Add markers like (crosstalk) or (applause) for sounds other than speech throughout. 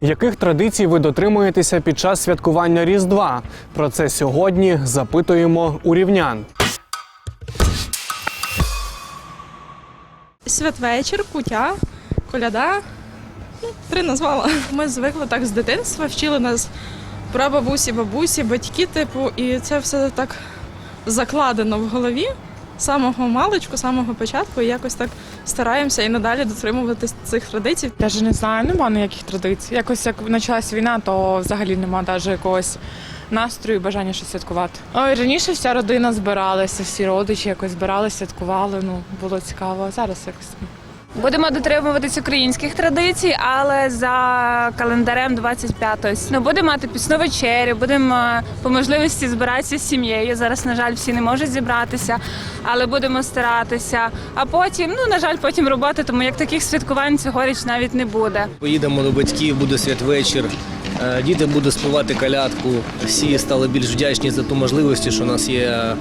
Яких традицій ви дотримуєтеся під час святкування Різдва? Про це сьогодні запитуємо у рівнян. Святвечір, кутя, коляда. Ну, Три назвала. Ми звикли так з дитинства, вчили нас прабабусі, бабусі, батьки, типу, і це все так закладено в голові з самого маличку, самого початку, і якось так стараємося і надалі дотримуватись цих традицій. Я ж не знаю, нема ніяких традицій. Якось як почалась війна, то взагалі нема навіть якогось настрою, бажання щось святкувати. Ой, раніше вся родина збиралася, всі родичі якось збиралися, святкували. Ну було цікаво. А зараз якось. Будемо дотримуватись українських традицій, але за календарем 25-го. Ну, будемо мати пісну вечерю, будемо по можливості збиратися з сім'єю. Зараз, на жаль, всі не можуть зібратися, але будемо старатися. А потім, ну на жаль, потім робота, тому як таких святкувань цьогоріч навіть не буде. Поїдемо до батьків, буде святвечір. Е, Діти будуть співати калядку. Всі стали більш вдячні за ту можливість, що у нас є,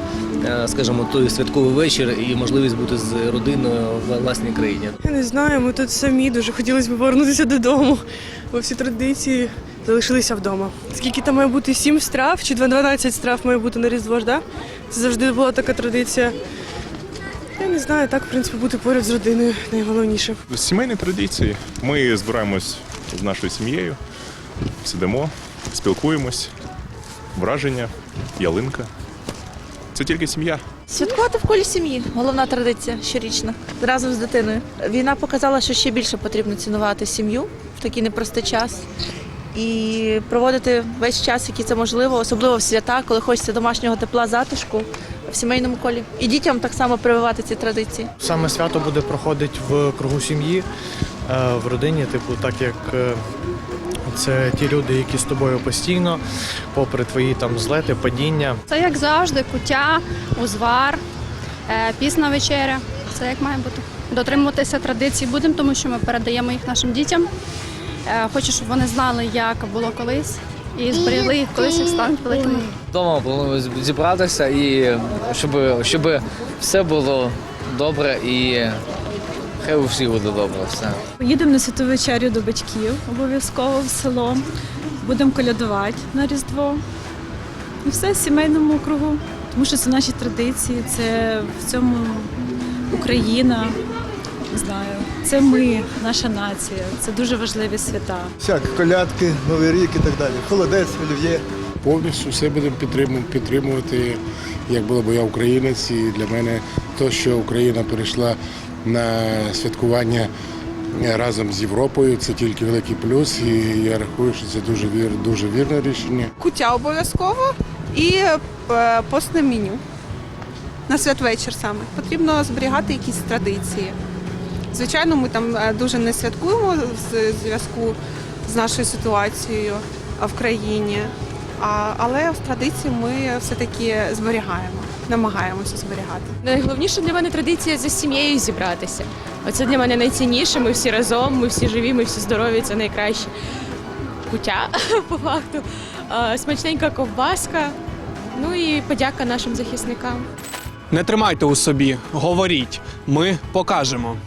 е, скажімо, той святковий вечір і можливість бути з родиною в власній країні. Я не знаю, ми тут самі дуже хотілося б повернутися додому, бо всі традиції залишилися вдома. Скільки там має бути сім страв чи 12 страв має бути на Різдво ж, да? Це завжди була така традиція. Я не знаю, так, в принципі, бути поряд з родиною найголовніше. Сімейні традиції. Ми збираємось з нашою сім'єю, сидимо, спілкуємось, враження, ялинка. Це тільки сім'я. Святкувати в колі сім'ї головна традиція щорічна разом з дитиною. Війна показала, що ще більше потрібно цінувати сім'ю в такий непростий час і проводити весь час, який це можливо, особливо в свята, коли хочеться домашнього тепла, затишку в сімейному колі. І дітям так само прививати ці традиції. Саме свято буде проходити в кругу сім'ї, е, в родині, типу, так як е, це ті люди, які з тобою постійно, попри твої там злети, падіння. Це як завжди, куття, узвар, е, пісна вечеря. Це як має бути. Дотримуватися традицій будемо, тому що ми передаємо їх нашим дітям. Хочу, щоб вони знали, як було колись, і зберегли їх колись, як стануть великими. Вдома планую зібратися і щоб, щоб все було добре і хай у всіх буде добре все. Їдемо на святу вечерю до батьків, обов'язково в село. Будемо колядувати на Різдво. І все в сімейному кругу. Тому що це наші традиції, це в цьому Україна. Не знаю, це ми, наша нація. Це дуже важливі свята. Всякі колядки, Новий рік і так далі. Холодець, олів'є. Повністю все будемо підтримувати, підтримувати, як було б я українець. І для мене те, що Україна перейшла на святкування разом з Європою, це тільки великий плюс. І я рахую, що це дуже вір, дуже вірне рішення. Куття обов'язково і е, постне меню. На святвечір саме. Потрібно зберігати якісь традиції. Звичайно, ми там е, дуже не святкуємо в зв'язку з нашою ситуацією в країні. А, але в традиції ми все-таки зберігаємо, намагаємося зберігати. Найголовніше для мене традиція за сім'єю зібратися. Оце для мене найцінніше. Ми всі разом, ми всі живі, ми всі здорові. Це найкраще. Куття (laughs) по факту, смачненька ковбаска. Ну і подяка нашим захисникам. Не тримайте у собі, говоріть. Ми покажемо.